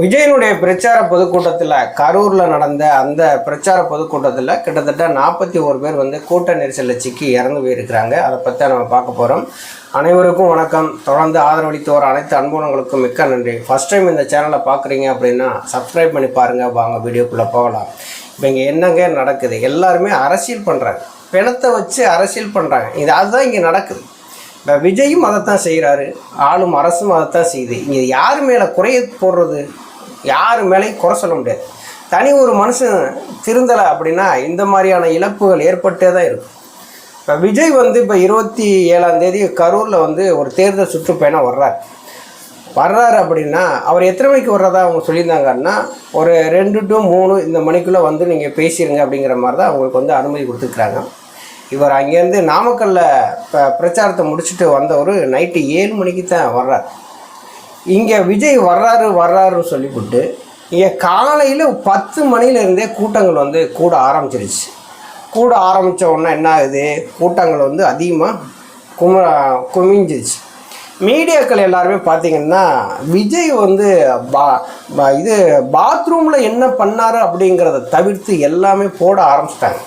விஜயனுடைய பிரச்சார பொதுக்கூட்டத்தில் கரூரில் நடந்த அந்த பிரச்சார பொதுக்கூட்டத்தில் கிட்டத்தட்ட நாற்பத்தி ஒரு பேர் வந்து கூட்ட நெரிசலில் சிக்கி இறந்து போயிருக்கிறாங்க. அதை பற்றி நம்ம பார்க்க போகிறோம் அனைவருக்கும் வணக்கம். தொடர்ந்து ஆதரவளித்து வர அனைத்து அன்புணங்களுக்கும் மிக்க நன்றி. ஃபஸ்ட் டைம் இந்த சேனலை பார்க்குறீங்க அப்படின்னா சப்ஸ்கிரைப் பண்ணி பாருங்கள் வாங்க வீடியோக்குள்ளே போகலாம். இப்போ இங்கே என்னங்க நடக்குது? எல்லாருமே அரசியல் பண்ணுறாங்க பிணத்தை வச்சு அரசியல் பண்ணுறாங்க இது அதுதான் இங்கே நடக்குது. இப்போ விஜயும் அதைத்தான் செய்கிறாரு ஆளும் அரசும் அதைத்தான் செய்யுது. இங்கே யார் மேலே குறைய போடுறது? யார் மேலேயும் குறை சொல்ல முடியாது. தனி ஒரு மனுஷன் திருந்தலை அப்படின்னா இந்த மாதிரியான இழப்புகள் ஏற்பட்டே தான் இருக்கும். இப்போ விஜய் வந்து இப்போ இருபத்தி ஏழாம் தேதி கரூரில் வந்து ஒரு தேர்தல் சுற்றுப்பயணம் வர்றார். வர்றாரு அப்படின்னா அவர் எத்தனை மணிக்கு வர்றதா அவங்க சொல்லியிருந்தாங்கன்னா ஒரு ரெண்டு டு மூணு இந்த மணிக்குள்ளே வந்து நீங்கள் பேசிடுங்க அப்படிங்கிற மாதிரி தான் அவங்களுக்கு வந்து அனுமதி கொடுத்துருக்குறாங்க. இவர் அங்கேருந்து நாமக்கல்லில் இப்போ பிரச்சாரத்தை முடிச்சுட்டு வந்தவர் நைட்டு ஏழு மணிக்கு தான் வர்றார். இங்கே விஜய் வர்றாரு வர்றாருன்னு சொல்லிவிட்டு இங்கே காலையில் பத்து மணிலேருந்தே கூட்டங்கள் வந்து கூட ஆரம்பிச்சிருச்சு. கூட ஆரம்பித்த உடனே என்ன ஆகுது? கூட்டங்கள் வந்து அதிகமாக கும குமிஞ்சிருச்சு. மீடியாக்கள் எல்லாருமே பார்த்திங்கன்னா விஜய் வந்து பா இது பாத்ரூமில் என்ன பண்ணார் அப்படிங்கிறத தவிர்த்து எல்லாமே போட ஆரம்பிச்சிட்டாங்க.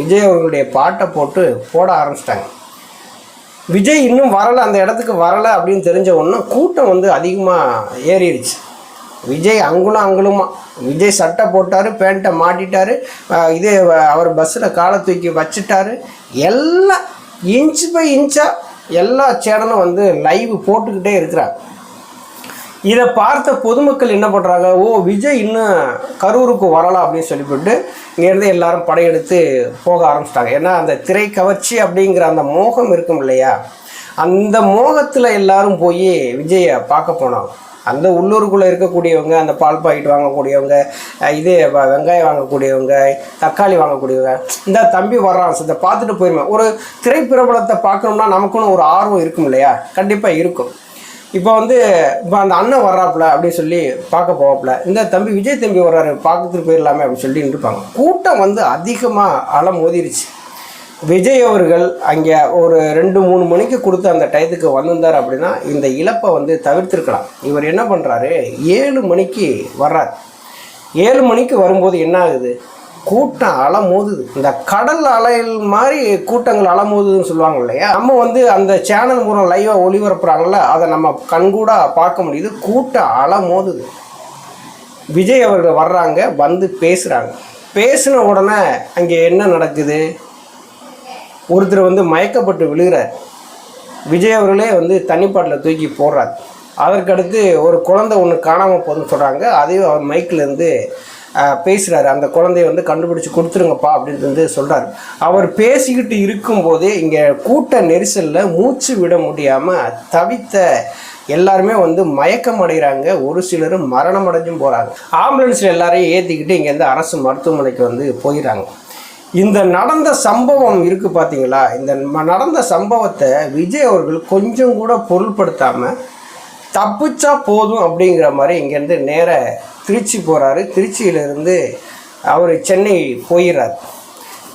விஜய் அவர்களுடைய பாட்டை போட்டு போட ஆரம்பிச்சிட்டாங்க. விஜய் இன்னும் வரலை அந்த இடத்துக்கு வரலை அப்படின்னு தெரிஞ்ச உடனே கூட்டம் வந்து அதிகமாக ஏறிடுச்சு. விஜய் அங்குலம் அங்குலமா. விஜய் சட்டை போட்டார் பேண்ட்டை மாட்டிட்டாரு இதே அவர் பஸ்ஸில் காலை தூக்கி வச்சுட்டாரு. எல்லாம் இன்ச் பை இன்ச்சாக எல்லா சேனலும் வந்து லைவ் போட்டுக்கிட்டே இருக்கிறார் இதை பார்த்த பொதுமக்கள் என்ன பண்ணுறாங்க ஓ விஜய் இன்னும் கரூருக்கு வரலாம் அப்படின்னு சொல்லிவிட்டு இங்கேருந்து எல்லாரும் படையெடுத்து போக ஆரம்பிச்சிட்டாங்க. ஏன்னா அந்த திரை கவர்ச்சி அப்படிங்கிற அந்த மோகம் இருக்கும் இல்லையா? அந்த மோகத்தில் எல்லாரும் போய் விஜயை பார்க்க போனாங்க அந்த உள்ளூருக்குள்ளே இருக்கக்கூடியவங்க அந்த பால் பாக்கெட் வாங்கக்கூடியவங்க இது வெங்காயம் வாங்கக்கூடியவங்க தக்காளி வாங்கக்கூடியவங்க இந்த தம்பி வர்றான் இதை பார்த்துட்டு போயிருவேன் ஒரு திரைப்பிரபலத்தை பார்க்கணும்னா நமக்குன்னு ஒரு ஆர்வம் இருக்கும் இல்லையா? கண்டிப்பாக இருக்கும். இப்போ வந்து இப்போ அந்த அண்ணன் வர்றாப்புல அப்படின்னு சொல்லி பார்க்க போவாப்புல. இந்த தம்பி விஜய் தம்பி வர்றாரு பார்க்கறதுக்கு போயிடலாமே அப்படின்னு சொல்லி இருப்பாங்க கூட்டம் வந்து அதிகமாக அலை மோதிருச்சு. விஜய் அவர்கள் அங்கே ஒரு ரெண்டு மூணு மணிக்கு கொடுத்து அந்த டயத்துக்கு வந்திருந்தார் அப்படின்னா இந்த இழப்பை வந்து தவிர்த்திருக்கலாம். இவர் என்ன பண்ணுறாரு ஏழு மணிக்கு வர்றார். ஏழு மணிக்கு வரும்போது என்ன ஆகுது? கூட்டம் அலை மோதுது. இந்த கடல் அலையில் மாதிரி கூட்டங்கள் அலை சொல்லுவாங்க இல்லையா? நம்ம வந்து அந்த சேனல் மூலம் லைவாக ஒளிபரப்புறாங்கல்ல அதை நம்ம கண்கூடா பார்க்க முடியுது. கூட்டம் அலை மோதுது. விஜய் அவர்கள் வர்றாங்க வந்து பேசுகிறாங்க பேசின உடனே அங்கே என்ன நடக்குது? ஒருத்தர் வந்து மயக்கப்பட்டு விழுகிறார். விஜய் அவர்களே வந்து தண்ணிப்பாட்டில் தூக்கி போடுறார். அதற்கடுத்து ஒரு குழந்தை ஒன்று காணாமல் போதுன்னு சொல்கிறாங்க அதையும் அவர் மைக்கில் இருந்து பேசுகிறாரு அந்த குழந்தைய வந்து கண்டுபிடிச்சி கொடுத்துருங்கப்பா அப்படின்னு வந்து சொல்கிறார் அவர் பேசிக்கிட்டு இருக்கும்போதே இங்கே கூட்ட நெரிசலில் மூச்சு விட முடியாமல் தவித்த எல்லாருமே வந்து மயக்கம் அடைகிறாங்க. ஒரு சிலர் மரணம் அடைஞ்சும் போகிறாங்க ஆம்புலன்ஸில் எல்லாரையும் ஏற்றிக்கிட்டு இங்கேருந்து அரசு மருத்துவமனைக்கு வந்து போயிடறாங்க இந்த நடந்த சம்பவம் இருக்குது பார்த்தீங்களா இந்த ம- நடந்த சம்பவத்தை விஜய் அவர்கள் கொஞ்சம் கூட பொருட்படுத்தாமல் தப்பிச்சா போதும் அப்படிங்கிற மாதிரி இங்கேருந்து நேர திருச்சி போகிறாரு திருச்சியிலேருந்து அவர் சென்னை போயிடுறார்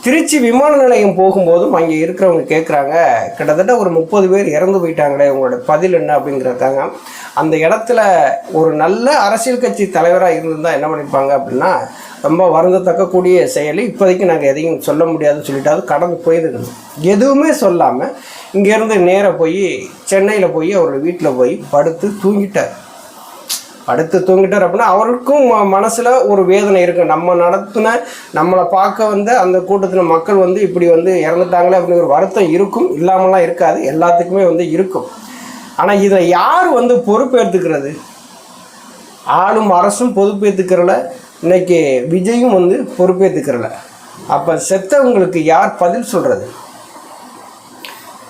திருச்சி விமான நிலையம் போகும்போதும் அங்கே இருக்கிறவங்க கேட்குறாங்க கிட்டத்தட்ட ஒரு முப்பது பேர் இறந்து போயிட்டாங்களே உங்களோட பதில் என்ன? அப்படிங்கிறதாங்க அந்த இடத்துல ஒரு நல்ல அரசியல் கட்சி தலைவராக இருந்திருந்தால் என்ன பண்ணியிருப்பாங்க அப்படின்னா ரொம்ப வருந்தத்தக்கக்கூடிய செயல். இப்போதைக்கு நாங்கள் எதையும் சொல்ல முடியாதுன்னு சொல்லிட்டாவது கடந்து போயிருக்கணும் எதுவுமே சொல்லாமல் இங்கேருந்து நேராக போய் சென்னையில் போய் அவரோட வீட்டில் போய் படுத்து தூங்கிட்டார். படுத்து தூங்கிட்டார் அப்படின்னா அவருக்கும் மனசில் ஒரு வேதனை இருக்கும் நம்ம நடத்தின நம்மளை பார்க்க வந்த அந்த கூட்டத்தில் மக்கள் வந்து இப்படி வந்து இறந்துட்டாங்களே அப்படின்னு ஒரு வருத்தம் இருக்கும். இல்லாமலாம் இருக்காது. எல்லாத்துக்குமே வந்து இருக்கும். ஆனால் இதை யார் வந்து பொறுப்பேற்றுக்கிறது? ஆளும் அரசும் பொறுப்பேற்றுக்கிறல. இன்னைக்கு விஜயும் வந்து பொறுப்பேற்றுக்கிறல. அப்போ செத்தவங்களுக்கு யார் பதில் சொல்கிறது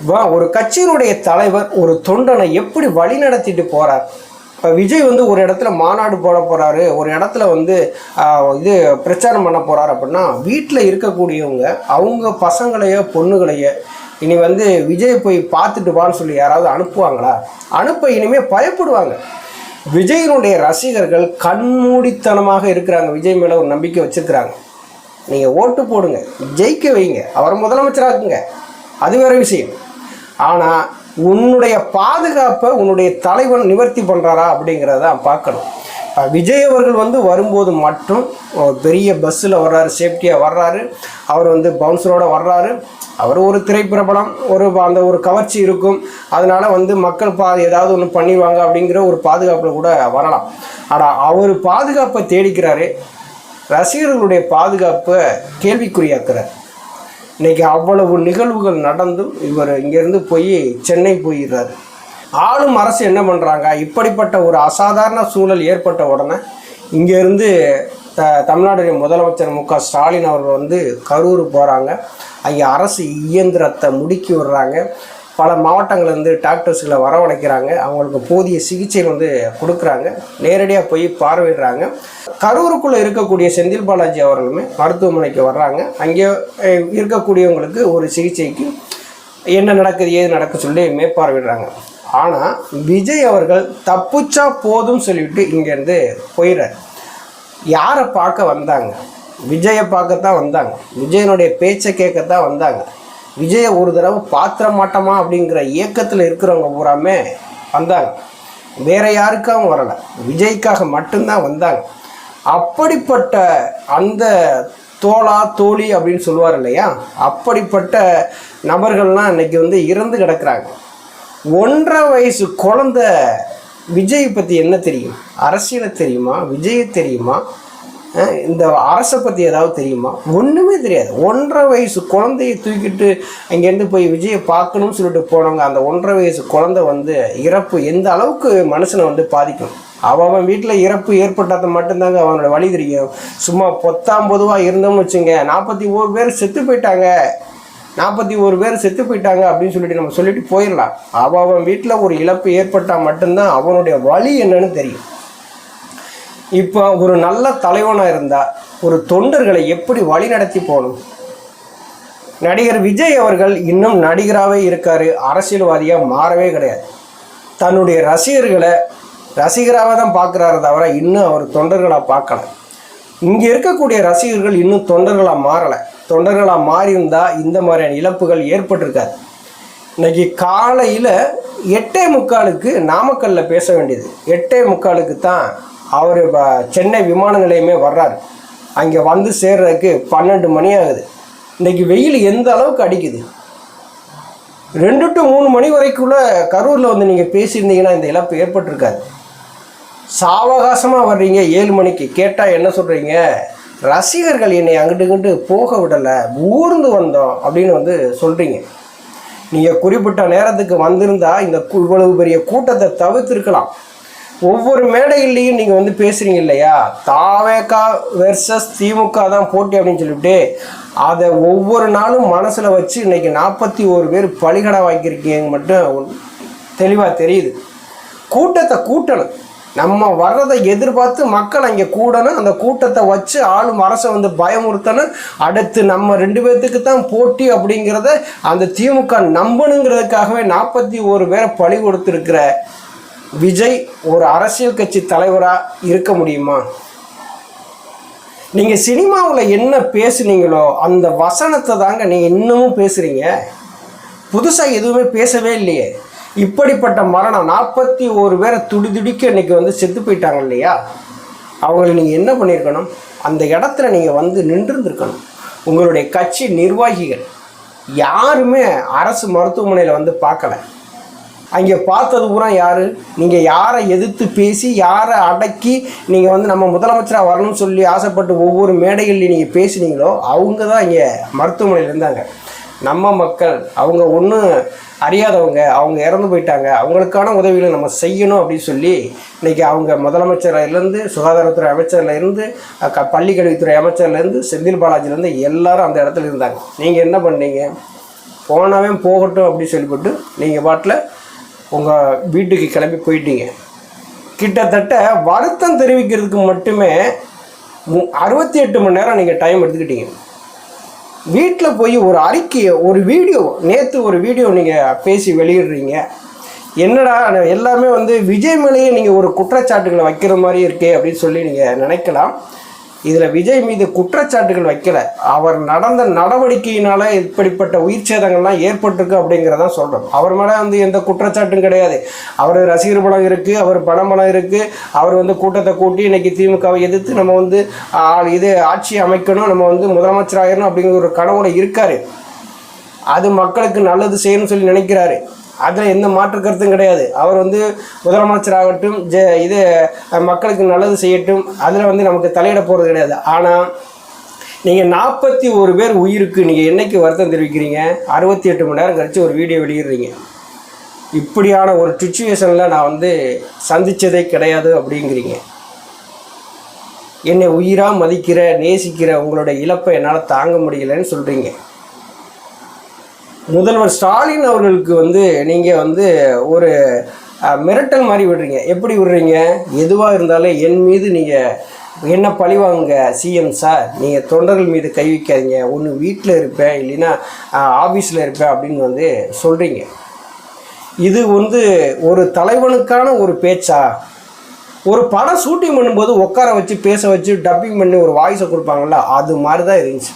வா ஒரு கட்சியினுடைய தலைவர் ஒரு தொண்டனை எப்படி வழி நடத்திட்டு போறார்? இப்போ விஜய் வந்து ஒரு இடத்துல மாநாடு போட போகிறாரு ஒரு இடத்துல வந்து இது பிரச்சாரம் பண்ண போகிறாரு அப்படின்னா வீட்டில் இருக்கக்கூடியவங்க அவங்க பசங்களையோ பொண்ணுகளையோ இனி வந்து விஜய் போய் பார்த்துட்டு வான்னு சொல்லி யாராவது அனுப்புவாங்களா? அனுப்ப இனிமேல் பயப்படுவாங்க. விஜயினுடைய ரசிகர்கள் கண்மூடித்தனமாக இருக்கிறாங்க. விஜய் மேலே ஒரு நம்பிக்கை வச்சிருக்கிறாங்க. நீங்கள் ஓட்டு போடுங்க ஜெயிக்க வைங்க. அவரை முதலமைச்சராக்குங்க. அது வேற விஷயம். ஆனால் உன்னுடைய பாதுகாப்பை உன்னுடைய தலைவன் நிவர்த்தி பண்ணுறாரா அப்படிங்கிறத பார்க்கணும். விஜய் அவர்கள் வந்து வரும்போது மட்டும் ஒரு பெரிய பஸ்ஸில் வர்றாரு சேஃப்டியாக வர்றாரு. அவர் வந்து பவுன்சரோடு வர்றாரு. அவர் ஒரு திரைப்பிரபலம் ஒரு அந்த ஒரு கவர்ச்சி இருக்கும். அதனால் வந்து மக்கள் பா ஏதாவது ஒன்று பண்ணிடுவாங்க அப்படிங்கிற ஒரு பாதுகாப்பில் கூட வரலாம். ஆனால் அவர் பாதுகாப்பை தேடிக்கிறாரு. ரசிகர்களுடைய பாதுகாப்பை கேள்விக்குறியாக்குறார். இன்றைக்கி அவ்வளவு நிகழ்வுகள் நடந்தும் இவர் இங்கேருந்து போய் சென்னை போயிடுறாரு. ஆளும் அரசு என்ன பண்ணுறாங்க இப்படிப்பட்ட ஒரு அசாதாரண சூழல் ஏற்பட்ட உடனே இங்கேருந்து த தமிழ்நாடு முதலமைச்சர் மு க ஸ்டாலின் அவர்கள் வந்து கரூர் போகிறாங்க அங்கே அரசு இயந்திரத்தை முடுக்கி விடுறாங்க. பல மாவட்டங்கள்லேருந்து டாக்டர்ஸ்களை வரவழைக்கிறாங்க. அவங்களுக்கு போதிய சிகிச்சை வந்து கொடுக்குறாங்க. நேரடியாக போய் பார்வையிடுறாங்க. கரூருக்குள்ளே இருக்கக்கூடிய செந்தில் பாலாஜி அவர்களுமே மருத்துவமனைக்கு வர்றாங்க. அங்கே இருக்கக்கூடியவங்களுக்கு ஒரு சிகிச்சைக்கு என்ன நடக்குது ஏது நடக்க சொல்லி மேற்பார்வையிடுறாங்க. ஆனால் விஜய் அவர்கள் தப்புச்சா போதும் சொல்லிவிட்டு இங்கேருந்து போயிடுறார் யாரை பார்க்க வந்தாங்க? விஜயை பார்க்கத்தான் வந்தாங்க. விஜயனுடைய பேச்சை கேட்கத்தான் வந்தாங்க. விஜயை ஒரு தடவை பாத்திர மாட்டோமா அப்படிங்கிற இயக்கத்தில் இருக்கிறவங்க பூராமே வந்தாங்க. வேற யாருக்காகவும் வரலை. விஜய்க்காக மட்டும்தான் வந்தாங்க. அப்படிப்பட்ட அந்த தோளா தோழி அப்படின்னு சொல்லுவார் இல்லையா? அப்படிப்பட்ட நபர்கள்லாம் இன்றைக்கி வந்து இறந்து கிடக்குறாங்க. ஒன்றரை வயசு குழந்த விஜய் பற்றி என்ன தெரியும்? அரசியலை தெரியுமா? விஜயை தெரியுமா? இந்த அரசை பற்றி ஏதாவது தெரியுமா? ஒன்றுமே தெரியாது. ஒன்றரை வயசு குழந்தைய தூக்கிட்டு அங்கேருந்து போய் விஜயை பார்க்கணும்னு சொல்லிட்டு போனவங்க அந்த ஒன்றரை வயசு குழந்தை வந்து இறப்பு எந்த அளவுக்கு மனுஷனை வந்து பாதிக்கும்? அவன் வீட்டில் இறப்பு ஏற்பட்டதை மட்டும்தாங்க அவனோட வழி தெரியும். சும்மா பொத்தாம் பொதுவாக இருந்தோம்னு வச்சுங்க நாற்பத்தி ஓரு பேர் செத்து போயிட்டாங்க நாற்பத்தி ஒரு பேர் செத்து போயிட்டாங்க அப்படின்னு சொல்லிட்டு நம்ம சொல்லிட்டு போயிடலாம். அவன் வீட்டில் ஒரு இழப்பு ஏற்பட்டால் மட்டும்தான் அவனுடைய வழி என்னன்னு தெரியும். இப்போ ஒரு நல்ல தலைவனாக இருந்தால் ஒரு தொண்டர்களை எப்படி வழி நடத்தி போகணும்? நடிகர் விஜய் அவர்கள் இன்னும் நடிகராகவே இருக்கார். அரசியல்வாதியாக மாறவே கிடையாது. தன்னுடைய ரசிகர்களை ரசிகராக தான் பார்க்குறாரு தவிர இன்னும் அவர் தொண்டர்களாக பார்க்கல. இங்கே இருக்கக்கூடிய ரசிகர்கள் இன்னும் தொண்டர்களாக மாறலை. தொண்டர்களாக மாறியிருந்தால் இந்த மாதிரியான இழப்புகள் ஏற்பட்டிருக்காது. இன்னைக்கு காலையில் எட்டே முக்காலுக்கு நாமக்கல்லில் பேச வேண்டியது. எட்டே முக்காலுக்கு தான் அவர் சென்னை விமான நிலையமே வர்றார். அங்கே வந்து சேர்றதுக்கு பன்னெண்டு மணி ஆகுது. இன்றைக்கி வெயில் எந்த அளவுக்கு அடிக்குது? ரெண்டு டு மூணு மணி வரைக்குள்ள கரூரில் வந்து நீங்கள் பேசியிருந்தீங்கன்னா இந்த இழப்பு ஏற்பட்டிருக்காது. சாவகாசமாக வர்றீங்க ஏழு மணிக்கு. கேட்டால் என்ன சொல்கிறீங்க ரசிகர்கள் என்னை அங்கிட்டு இங்கிட்டு போக விடலை ஊர்ந்து வந்தோம் அப்படின்னு வந்து சொல்கிறீங்க நீங்கள் குறிப்பிட்ட நேரத்துக்கு வந்திருந்தால் இந்த இவ்வளவு பெரிய கூட்டத்தை தவிர்த்திருக்கலாம். ஒவ்வொரு மேடையிலையும் நீங்கள் வந்து பேசுகிறீங்க இல்லையா? தாவேக்கா வெர்சஸ் திமுக தான் போட்டி அப்படின்னு சொல்லிட்டு அதை ஒவ்வொரு நாளும் மனசில் வச்சு இன்னைக்கு நாற்பத்தி ஒரு பேர் பலிகடை வாங்கியிருக்கீங்க மட்டும் தெளிவாக தெரியுது. கூட்டத்தை கூட்டணும். நம்ம வர்றதை எதிர்பார்த்து மக்கள் அங்கே கூடணும். அந்த கூட்டத்தை வச்சு ஆளும் அரசை வந்து பயமுறுத்தணும். அடுத்து நம்ம ரெண்டு பேர்த்துக்கு தான் போட்டி அப்படிங்கிறத அந்த திமுக நம்பணுங்கிறதுக்காகவே நாற்பத்தி ஒரு பேரை பழி கொடுத்துருக்கிற விஜய் ஒரு அரசியல் கட்சி தலைவராக இருக்க முடியுமா? நீங்கள் சினிமாவில் என்ன பேசுனீங்களோ அந்த வசனத்தை தாங்க நீங்கள் இன்னமும் பேசுகிறீங்க புதுசாக எதுவுமே பேசவே இல்லையே. இப்படிப்பட்ட மரணம் நாற்பத்தி ஒரு பேரை துடி துடிக்க வந்து செத்து போயிட்டாங்க இல்லையா? அவங்களை நீங்கள் என்ன பண்ணியிருக்கணும்? அந்த இடத்துல நீங்கள் வந்து நின்றுருந்துருக்கணும். உங்களுடைய கட்சி நிர்வாகிகள் யாருமே அரசு மருத்துவமனையில் வந்து பார்க்கல. அங்கே பார்த்தது பூரா யார்? நீங்கள் யாரை எதிர்த்து பேசி யாரை அடக்கி நீங்கள் வந்து நம்ம முதலமைச்சராக வரணும்னு சொல்லி ஆசைப்பட்டு ஒவ்வொரு மேடைகளில் நீங்கள் பேசினீங்களோ அவங்க தான் இங்கே மருத்துவமனையில் இருந்தாங்க. நம்ம மக்கள் அவங்க ஒன்றும் அறியாதவங்க அவங்க இறந்து போயிட்டாங்க அவங்களுக்கான உதவிகளை நம்ம செய்யணும் அப்படின்னு சொல்லி இன்றைக்கி அவங்க முதலமைச்சர்லேருந்து சுகாதாரத்துறை அமைச்சர்லேருந்து க பள்ளிக்கல்வித்துறை அமைச்சர்லேருந்து செந்தில் பாலாஜிலேருந்து எல்லாரும் அந்த இடத்துல இருந்தாங்க. நீங்கள் என்ன பண்ணீங்க? போனவே போகட்டும் அப்படின்னு சொல்லிவிட்டு நீங்கள் பாட்டில் உங்கள் வீட்டுக்கு கிளம்பி போயிட்டீங்க. கிட்டத்தட்ட வருத்தம் தெரிவிக்கிறதுக்கு மட்டுமே மு- அறுபத்தி எட்டு மணி நேரம் நீங்கள் டைம் எடுத்துக்கிட்டீங்க. வீட்டில் போய் ஒரு அறிக்கையை ஒரு வீடியோ நேற்று ஒரு வீடியோ நீங்கள் பேசி வெளியிடுறீங்க. என்னடா நான் எல்லாமே வந்து விஜய் மேலேயே நீங்கள் ஒரு குற்றச்சாட்டுகளை வைக்கிற மாதிரி இருக்கே அப்படின்னு சொல்லி நீங்கள் நினைக்கலாம். இதில் விஜய் மீது குற்றச்சாட்டுகள் வைக்கல. அவர் நடந்த நடவடிக்கையினால இப்படிப்பட்ட உயிர் சேதங்கள்லாம் ஏற்பட்டிருக்கு அப்படிங்கிறதான் சொல்கிறோம் அவர் மேலே வந்து எந்த குற்றச்சாட்டும் கிடையாது. அவர் ரசிகர் படம் இருக்குது அவர் பணம் பணம் இருக்குது அவர் வந்து கூட்டத்தை கூட்டி இன்னைக்கு திமுகவை எதிர்த்து நம்ம வந்து இது ஆட்சி அமைக்கணும் நம்ம வந்து முதலமைச்சர் ஆயிரணும் அப்படிங்கிற ஒரு கனவோட இருக்கார். அது மக்களுக்கு நல்லது செய்யணும்னு சொல்லி நினைக்கிறாரு. அதில் எந்த மாற்று கருத்தும் கிடையாது. அவர் வந்து முதலமைச்சர் ஆகட்டும் ஜெ இது மக்களுக்கு நல்லது செய்யட்டும் அதில் வந்து நமக்கு தலையிட போகிறது கிடையாது. ஆனால் நீங்கள் நாற்பத்தி ஒரு பேர் உயிருக்கு நீங்கள் என்னைக்கு வருத்தம் தெரிவிக்கிறீங்க? அறுபத்தி எட்டு மணி நேரம் கழித்து ஒரு வீடியோ வெளியிடுறீங்க. இப்படியான ஒரு சுச்சுவேஷனில் நான் வந்து சந்தித்ததே கிடையாது அப்படிங்கிறீங்க. என்னை உயிராக மதிக்கிற நேசிக்கிற உங்களோட இழப்பை என்னால் தாங்க முடியலைன்னு சொல்கிறீங்க முதல்வர் ஸ்டாலின் அவர்களுக்கு வந்து நீங்கள் வந்து ஒரு மிரட்டல் மாதிரி விடுறீங்க. எப்படி விடுறீங்க? எதுவாக இருந்தாலும் என் மீது நீங்கள் என்ன பழிவாங்க சிஎம் சார்? நீங்கள் தொண்டர்கள் மீது கை வைக்காதீங்க. ஒன்று வீட்டில் இருப்பேன் இல்லைன்னா ஆஃபீஸில் இருப்பேன் அப்படின்னு வந்து சொல்கிறீங்க இது வந்து ஒரு தலைவனுக்கான ஒரு பேச்சா? ஒரு படம் ஷூட்டிங் பண்ணும்போது உட்கார வச்சு பேச வச்சு டப்பிங் பண்ணி ஒரு வாய்ஸை கொடுப்பாங்கல்ல அது மாதிரி தான் இருந்துச்சு.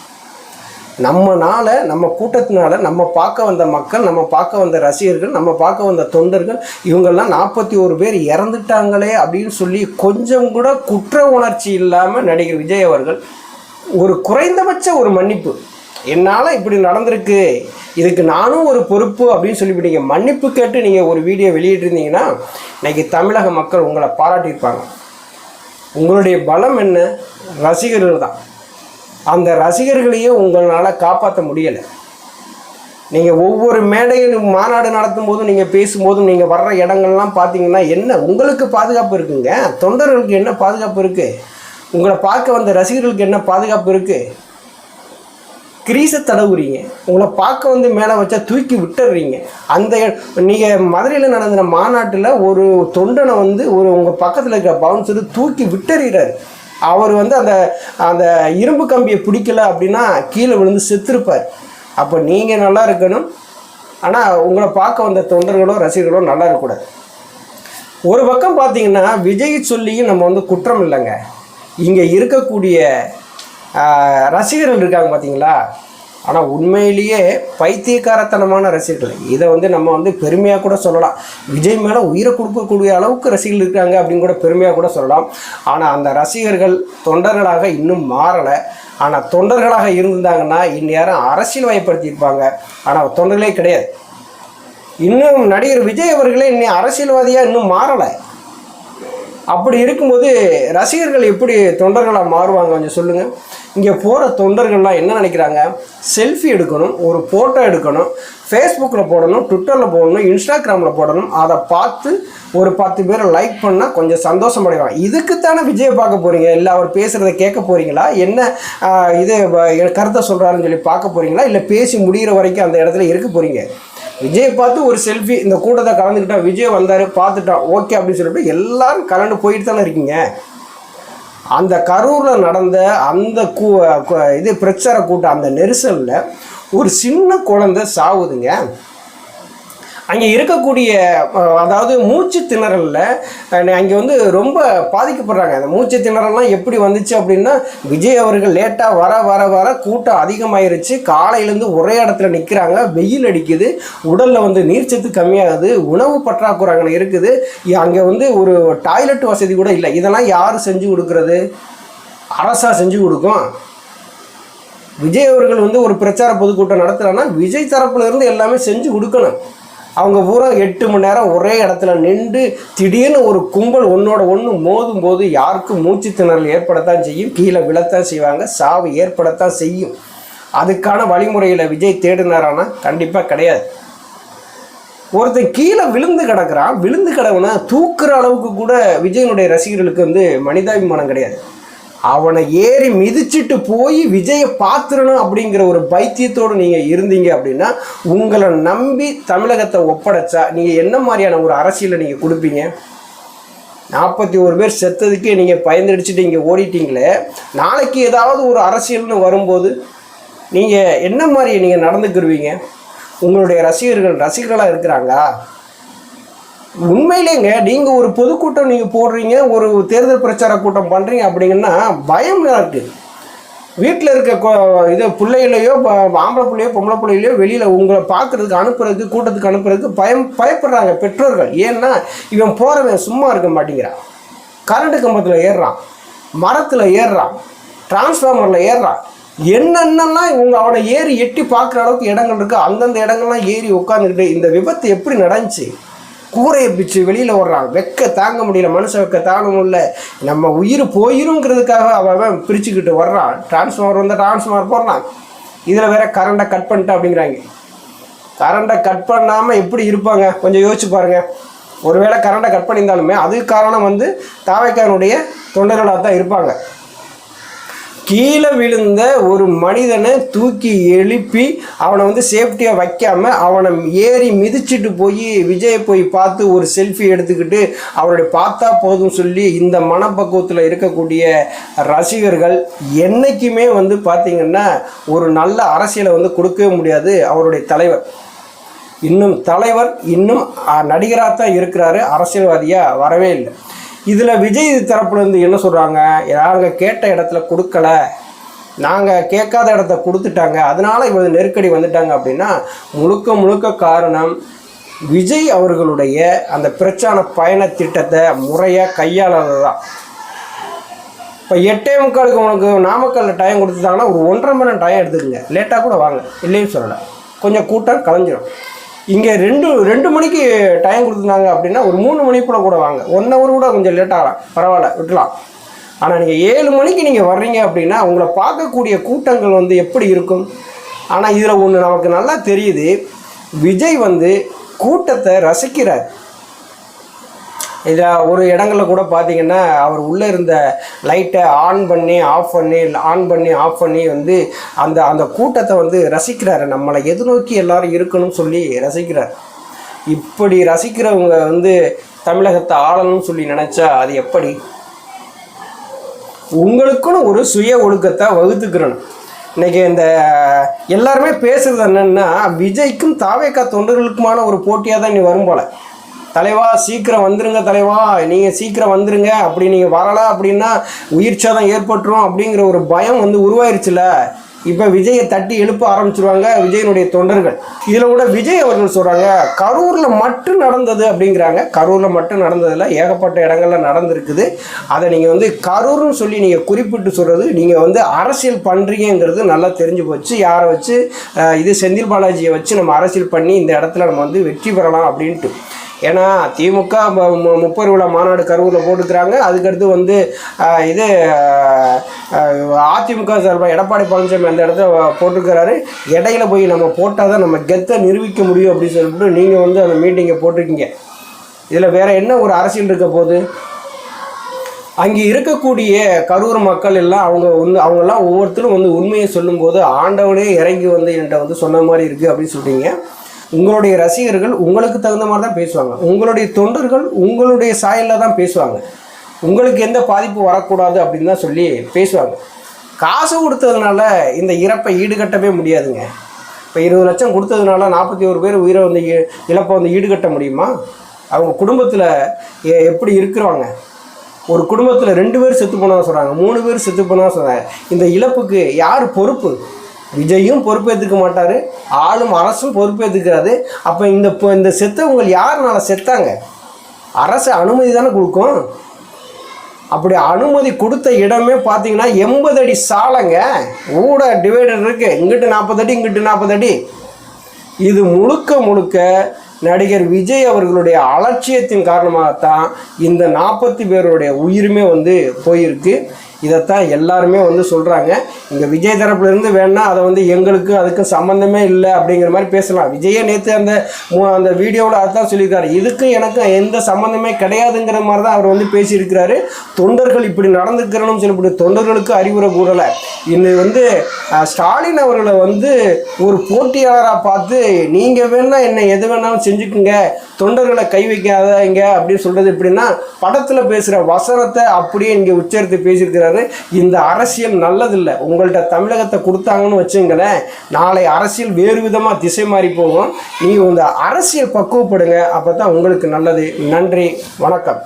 நம்மனால நம்ம கூட்டத்தினால நம்ம பார்க்க வந்த மக்கள் நம்ம பார்க்க வந்த ரசிகர்கள் நம்ம பார்க்க வந்த தொண்டர்கள் இவங்கெல்லாம் நாற்பத்தி ஒரு பேர் இறந்துட்டாங்களே அப்படின்னு சொல்லி கொஞ்சம் கூட குற்ற உணர்ச்சி இல்லாமல் நடிகர் விஜய் அவர்கள் ஒரு குறைந்தபட்ச ஒரு மன்னிப்பு. என்னால் இப்படி நடந்திருக்கு. இதுக்கு நானும் ஒரு பொறுப்பு அப்படின்னு சொல்லிவிட்டீங்க மன்னிப்பு கேட்டு நீங்கள் ஒரு வீடியோ வெளியிட்டிருந்தீங்கன்னா இன்றைக்கி தமிழக மக்கள் உங்களை பாராட்டியிருப்பாங்க. உங்களுடைய பலம் என்ன? ரசிகர்கள் தான். அந்த ரசிகர்களையும் உங்களால் காப்பாற்ற முடியலை. நீங்கள் ஒவ்வொரு மேடையிலும் மாநாடு நடத்தும் போதும் நீங்கள் பேசும்போதும் நீங்கள் வர்ற இடங்கள்லாம் பார்த்தீங்கன்னா என்ன உங்களுக்கு பாதுகாப்பு இருக்குங்க? தொண்டர்களுக்கு என்ன பாதுகாப்பு இருக்குது உங்களை பார்க்க வந்த ரசிகர்களுக்கு என்ன பாதுகாப்பு இருக்குது கிரீசை தடவுறீங்க. உங்களை பார்க்க வந்து மேலே வச்சா தூக்கி விட்டுடுறீங்க அந்த நீங்கள் மதுரையில் நடந்த மாநாட்டில் ஒரு தொண்டனை வந்து ஒரு உங்கள் பக்கத்தில் இருக்கிற பவுன்சர் தூக்கி விட்டுறாரு அவர் வந்து அந்த அந்த இரும்பு கம்பியை பிடிக்கல அப்படின்னா கீழே விழுந்து செத்துருப்பார். அப்போ நீங்கள் நல்லா இருக்கணும். ஆனால் உங்களை பார்க்க வந்த தொண்டர்களோ ரசிகர்களோ நல்லா இருக்கக்கூடாது. ஒரு பக்கம் பார்த்தீங்கன்னா விஜய் சொல்லியும் நம்ம வந்து குற்றம் இல்லைங்க. இங்கே இருக்கக்கூடிய ரசிகர்கள் இருக்காங்க பார்த்தீங்களா? ஆனால் உண்மையிலேயே பைத்தியக்காரத்தனமான ரசிகர்கள். இதை வந்து நம்ம வந்து பெருமையாக கூட சொல்லலாம். விஜய் மேலே உயிரை கொடுக்கக்கூடிய அளவுக்கு ரசிகர்கள் இருக்காங்க அப்படின்னு கூட பெருமையாக கூட சொல்லலாம். ஆனால் அந்த ரசிகர்கள் தொண்டர்களாக இன்னும் மாறலை. ஆனால் தொண்டர்களாக இருந்திருந்தாங்கன்னா இந்நேரம் அரசியல் வயப்படுத்தியிருப்பாங்க ஆனால் தொண்டர்களே கிடையாது. இன்னும் நடிகர் விஜய் அவர்களே இன்னும் அரசியல்வாதியாக இன்னும் மாறலை. அப்படி இருக்கும்போது ரசிகர்கள் எப்படி தொண்டர்களாக மாறுவாங்க கொஞ்சம் சொல்லுங்கள் இங்கே போகிற தொண்டர்கள்லாம் என்ன நினைக்கிறாங்க? செல்ஃபி எடுக்கணும் ஒரு ஃபோட்டோ எடுக்கணும் ஃபேஸ்புக்கில் போடணும் ட்விட்டரில் போடணும் இன்ஸ்டாகிராமில் போடணும் அதை பார்த்து ஒரு பத்து பேரை லைக் பண்ணால் கொஞ்சம் சந்தோஷம் அடைவாங்க இதுக்குத்தானே விஜயை பார்க்க போகிறீங்க இல்லை அவர் பேசுகிறத கேட்க போகிறீங்களா என்ன இது கருத்தை சொல்கிறாருன்னு சொல்லி பார்க்க போகிறீங்களா இல்லை பேசி முடிகிற வரைக்கும் அந்த இடத்துல இருக்க போகிறீங்க விஜயை பார்த்து ஒரு செல்ஃபி இந்த கூட்டத்தை கலந்துக்கிட்டா விஜய் வந்தார் பார்த்துட்டான் ஓகே அப்படின்னு சொல்லிட்டு எல்லாரும் கலந்து போயிட்டு தானே இருக்கீங்க. அந்த கரூரில் நடந்த அந்த கூ இது பிரச்சார கூட்டம் அந்த நெரிசலில் ஒரு சின்ன குழந்தை சாவுதுங்க. அங்கே இருக்கக்கூடிய அதாவது மூச்சு திணறலில் அங்கே வந்து ரொம்ப பாதிக்கப்படுறாங்க. அந்த மூச்சு திணறல்லாம் எப்படி வந்துச்சு அப்படின்னா விஜய் அவர்கள் லேட்டாக வர வர வர கூட்டம் அதிகமாயிருச்சு. காலையிலேருந்து ஒரே இடத்துல நிற்கிறாங்க வெயில் அடிக்குது. உடலில் வந்து நீர்ச்சத்து கம்மியாகுது. உணவு பற்றாக்குறை அங்கே இருக்குது. அங்கே வந்து ஒரு டாய்லெட் வசதி கூட இல்லை. இதெல்லாம் யார் செஞ்சு கொடுக்கறது? அரசா செஞ்சு கொடுக்கும். விஜய் அவர்கள் வந்து ஒரு பிரச்சார பொதுக்கூட்டம் நடத்துகிறான்னா விஜய் தரப்புலேருந்து எல்லாமே செஞ்சு கொடுக்கணும். அவங்க பூரா எட்டு மணி நேரம் ஒரே இடத்துல நின்று திடீர்னு ஒரு கும்பல் ஒன்றோட ஒன்று மோதும் போது யாருக்கும் மூச்சு திணறல் ஏற்படத்தான் செய்யும். கீழே விழத்தான் செய்வாங்க. சாவு ஏற்படத்தான் செய்யும். அதுக்கான வழிமுறையில் விஜய் தேடினாரானா? கண்டிப்பாக கிடையாது. ஒருத்தர் கீழே விழுந்து கிடக்குறான். விழுந்து கிடவுனா தூக்குற அளவுக்கு கூட விஜயனுடைய ரசிகர்களுக்கு வந்து மனிதாபிமானம் கிடையாது. அவனை ஏறி மிதிச்சிட்டு போய் விஜயை பார்த்துடணும் அப்படிங்கிற ஒரு பைத்தியத்தோடு நீங்கள் இருந்தீங்க அப்படின்னா உங்களை நம்பி தமிழகத்தை ஒப்படைச்சா நீங்கள் என்ன மாதிரியான ஒரு அரசியலை நீங்கள் கொடுப்பீங்க? நாற்பத்தி ஒரு பேர் செத்ததுக்கே நீங்கள் பயந்தடிச்சுட்டு இங்கே ஓடிட்டீங்களே நாளைக்கு ஏதாவது ஒரு அரசியல்னு வரும்போது நீங்கள் என்ன மாதிரி நீங்கள் நடந்துக்கிடுவீங்க உங்களுடைய ரசிகர்கள் ரசிகர்களாக இருக்கிறாங்களா? உண்மையிலேங்க நீங்க ஒரு பொதுக்கூட்டம் நீங்க போடுறீங்க ஒரு தேர்தல் பிரச்சார கூட்டம் பண்றீங்க அப்படிங்கன்னா பயம் இருக்கு. வீட்டில் இருக்க இது பிள்ளைகளையோ ஆம்பளை பிள்ளையோ பொம்பளை பிள்ளைகளையோ வெளியில் உங்களை பார்க்கறதுக்கு அனுப்புறதுக்கு கூட்டத்துக்கு அனுப்புறதுக்கு பயம் பயப்படுறாங்க பெற்றோர்கள். ஏன்னா இவன் போகிறவன் சும்மா இருக்க மாட்டேங்கிறான். கரண்ட் கம்பத்தில் ஏறுறான். மரத்தில் ஏறுறான். டிரான்ஸ்ஃபார்மரில் ஏறுறான். என்னென்னலாம் இவங்க அவனை ஏறி எட்டி பார்க்குற அளவுக்கு இடங்கள் இருக்குது அந்தந்த இடங்கள்லாம் ஏறி உட்காந்துக்கிட்டு இந்த விபத்து எப்படி நடந்துச்சு? கூரையை பிச்சு வெளியில் ஓடுறான் வெக்க தாங்க முடியல மனுஷ வெக்க தாங்க முடியல நம்ம உயிர் போயிருங்கிறதுக்காக அவன் அவன் பிரிச்சுக்கிட்டு வர்றான் டிரான்ஸ்ஃபார்மர் வந்து டிரான்ஸ்ஃபார்மர் போடுறான் இதில் வேற கரண்டை கட் பண்ணிட்டேன் அப்படிங்கிறாங்க. கரண்ட்டை கட் பண்ணாமல் எப்படி இருப்பாங்க? கொஞ்சம் யோசிச்சு பாருங்கள் ஒருவேளை கரண்ட்டை கட் பண்ணியிருந்தாலுமே அதுக்கு காரணம் வந்து தாவைக்காரனுடைய தொண்டர்களாக தான் இருப்பாங்க. கீழே விழுந்த ஒரு மனிதனை தூக்கி எழுப்பி அவனை வந்து சேஃப்டியாக வைக்காமல் அவனை ஏறி மிதிச்சிட்டு போய் விஜயை போய் பார்த்து ஒரு செல்ஃபி எடுத்துக்கிட்டு அவருடைய பார்த்தா போதும் சொல்லி இந்த மனப்பக்குவத்தில் இருக்கக்கூடிய ரசிகர்கள் என்றைக்குமே வந்து பார்த்திங்கன்னா ஒரு நல்ல அரசியலை வந்து கொடுக்கவே முடியாது அவருடைய தலைவர். இன்னும் தலைவர் இன்னும் நடிகராக தான் இருக்கிறாரு. அரசியல்வாதியாக வரவே இல்லை. இதில் விஜய் தரப்புலேருந்து என்ன சொல்கிறாங்க நாங்கள் கேட்ட இடத்துல கொடுக்கல. நாங்கள் கேட்காத இடத்த கொடுத்துட்டாங்க. அதனால் இவ்வளவு நெருக்கடி வந்துட்டாங்க அப்படின்னா முழுக்க முழுக்க காரணம் விஜய் அவர்களுடைய அந்த பிரச்சார பயண திட்டத்தை முறையாக கையாளது தான். இப்போ எட்டே முக்காலுக்கு உனக்கு நாமக்கல்ல டைம் கொடுத்துட்டாங்கன்னா ஒரு ஒன்றரை மணி நேரம் டைம் எடுத்துக்கங்க. லேட்டாக கூட வாங்க. இல்லைன்னு சொல்லலை. கொஞ்சம் கூட்டம் கலைஞ்சிடும் இங்கே ரெண்டு ரெண்டு மணிக்கு டைம் கொடுத்துருந்தாங்க அப்படின்னா ஒரு மூணு மணிக்குள்ள கூட வாங்க. ஒன் ஹவர் கூட கொஞ்சம் லேட் ஆகலாம். பரவாயில்ல விட்டுலாம். ஆனால் நீங்கள் ஏழு மணிக்கு நீங்கள் வர்றீங்க அப்படின்னா உங்களை பார்க்கக்கூடிய கூட்டங்கள் வந்து எப்படி இருக்கும்? ஆனால் இதில் ஒன்று நமக்கு நல்லா தெரியுது. விஜய் வந்து கூட்டத்தை ரசிக்கிறார். இதை ஒரு இடங்களில் கூட பார்த்தீங்கன்னா அவர் உள்ளே இருந்த லைட்டை ஆன் பண்ணி ஆஃப் பண்ணி ஆன் பண்ணி ஆஃப் பண்ணி வந்து அந்த அந்த கூட்டத்தை வந்து ரசிக்கிறாரு. நம்மளை எதிர்நோக்கி எல்லாரும் இருக்கணும்னு சொல்லி ரசிக்கிறார். இப்படி ரசிக்கிறவங்க வந்து தமிழகத்தை ஆளணும்னு சொல்லி நினச்சா அது எப்படி? உங்களுக்குன்னு ஒரு சுய ஒழுக்கத்தை வகுத்துக்கிறணும். இன்னைக்கு இந்த எல்லாருமே பேசுகிறது என்னென்னா விஜய்க்கும் தாவேக்கா தொண்டர்களுக்குமான ஒரு போட்டியாக தான் இனி வரும் போல. தலைவா சீக்கிரம் வந்துருங்க தலைவா. நீங்கள் சீக்கிரம் வந்துருங்க. அப்படி நீங்கள் வரலை அப்படின்னா உயிர் சேதம் ஏற்பட்டுரும் அப்படிங்கிற ஒரு பயம் வந்து உருவாயிருச்சுல. இப்போ விஜயை தட்டி எழுப்ப ஆரம்பிச்சிருவாங்க விஜயனுடைய தொண்டர்கள். இதில் கூட விஜய் அவர்கள் சொல்கிறாங்க கரூரில் மட்டும் நடந்தது அப்படிங்கிறாங்க. கரூரில் மட்டும் நடந்ததில்ல. ஏகப்பட்ட இடங்கள்ல நடந்திருக்குது. அதை நீங்கள் வந்து கரூர்னு சொல்லி நீங்கள் குறிப்பிட்டு சொல்கிறது நீங்கள் வந்து அரசியல் பண்ணுறீங்கிறது நல்லா தெரிஞ்சு போச்சு. யாரை வச்சு இது செந்தில் பாலாஜியை வச்சு நம்ம அரசியல் பண்ணி இந்த இடத்துல நம்ம வந்து வெற்றி பெறலாம் அப்படின்ட்டு. ஏன்னா திமுக மு- முப்பது விழா மாநாடு கரூரில் போட்டுக்கிறாங்க. அதுக்கடுத்து வந்து இது அதிமுக சார்பாக எடப்பாடி பழனிசாமி அந்த இடத்துல போட்டிருக்கிறாரு இடையில போய் நம்ம போட்டால் தான் நம்ம கெத்தை நிரூபிக்க முடியும் அப்படின்னு சொல்லிட்டு நீங்கள் வந்து அந்த மீட்டிங்கை போட்டிருக்கீங்க. இதில் வேறு என்ன ஒரு அரசியல் இருக்க போகுது? அங்கே இருக்கக்கூடிய கரூர் மக்கள் எல்லாம் அவங்க வந்து அவங்கெல்லாம் ஒவ்வொருத்தரும் வந்து உண்மையை சொல்லும்போது ஆண்டவனே இறங்கி வந்து என்கிட்ட வந்து சொன்ன மாதிரி இருக்குது அப்படின்னு சொல்கிறீங்க உங்களுடைய ரசிகர்கள் உங்களுக்கு தகுந்த மாதிரி தான் பேசுவாங்க. உங்களுடைய தொண்டர்கள் உங்களுடைய சாயலில் தான் பேசுவாங்க. உங்களுக்கு எந்த பாதிப்பு வரக்கூடாது அப்படின்னு தான் சொல்லி பேசுவாங்க. காசு கொடுத்ததுனால இந்த இறப்பை ஈடுகட்டவே முடியாதுங்க. இப்போ இருபது லட்சம் கொடுத்ததுனால நாற்பத்தி ஒரு பேர் உயிரை வந்து இழப்பை வந்து ஈடுகட்ட முடியுமா? அவங்க குடும்பத்தில் எ- எப்படி இருக்கிறாங்க ஒரு குடும்பத்தில் ரெண்டு பேர் செத்து போனால் சொல்கிறாங்க மூணு பேர் செத்து போனால் சொல்கிறாங்க இந்த இழப்புக்கு யார் பொறுப்பு? விஜயும் பொறுப்பேற்றுக்க மாட்டார் ஆளும் அரசும் பொறுப்பேற்றுக்கிறாரு அப்போ இந்த இந்த செத்தவங்க யாருனால செத்தாங்க? அரசு அனுமதி தானே கொடுக்கும். அப்படி அனுமதி கொடுத்த இடமே பார்த்தீங்கன்னா எண்பது அடி சாலைங்க. ஊட டிவைடர் இருக்குது இங்கிட்டு நாற்பது அடி இங்கிட்டு நாற்பது அடி. இது முழுக்க முழுக்க நடிகர் விஜய் அவர்களுடைய அலட்சியத்தின் காரணமாகத்தான் இந்த நாற்பத்தி பேருடைய உயிருமே வந்து போயிருக்கு. இதைத்தான் எல்லாருமே வந்து சொல்கிறாங்க இங்கே விஜய் தரப்புலேருந்து வேணால் அதை வந்து எங்களுக்கு அதுக்கு சம்மந்தமே இல்லை அப்படிங்கிற மாதிரி பேசலாம். விஜயே நேற்று அந்த அந்த வீடியோவில் அதுதான் சொல்லியிருக்காரு. இதுக்கும் எனக்கும் எந்த சம்மந்தமே கிடையாதுங்கிற மாதிரி தான் அவர் வந்து பேசியிருக்கிறாரு. தொண்டர்கள் இப்படி நடந்துக்கிறனும் சொல்லி தொண்டர்களுக்கு அறிவுரை கூறலை. இது வந்து ஸ்டாலின் அவர்களை வந்து ஒரு போட்டியாளராக பார்த்து நீங்கள் வேணால் என்ன எது வேணாலும் செஞ்சுக்குங்க. தொண்டர்களை கை வைக்காதீங்க. அப்படின்னு சொல்கிறது எப்படின்னா படத்தில் பேசுகிற வசனத்தை அப்படியே இங்கே உச்சரித்து பேசியிருக்கிறார். சொல்லியிருக்கிறாரு இந்த அரசியல் நல்லதில்லை. உங்கள்கிட்ட தமிழகத்தை கொடுத்தாங்கன்னு வச்சுங்களேன் நாளை அரசியல் வேறு விதமாக திசை மாறி போகும். நீங்கள் இந்த அரசியல் பக்குவப்படுங்க. அப்போ தான் உங்களுக்கு நல்லது. நன்றி. வணக்கம்.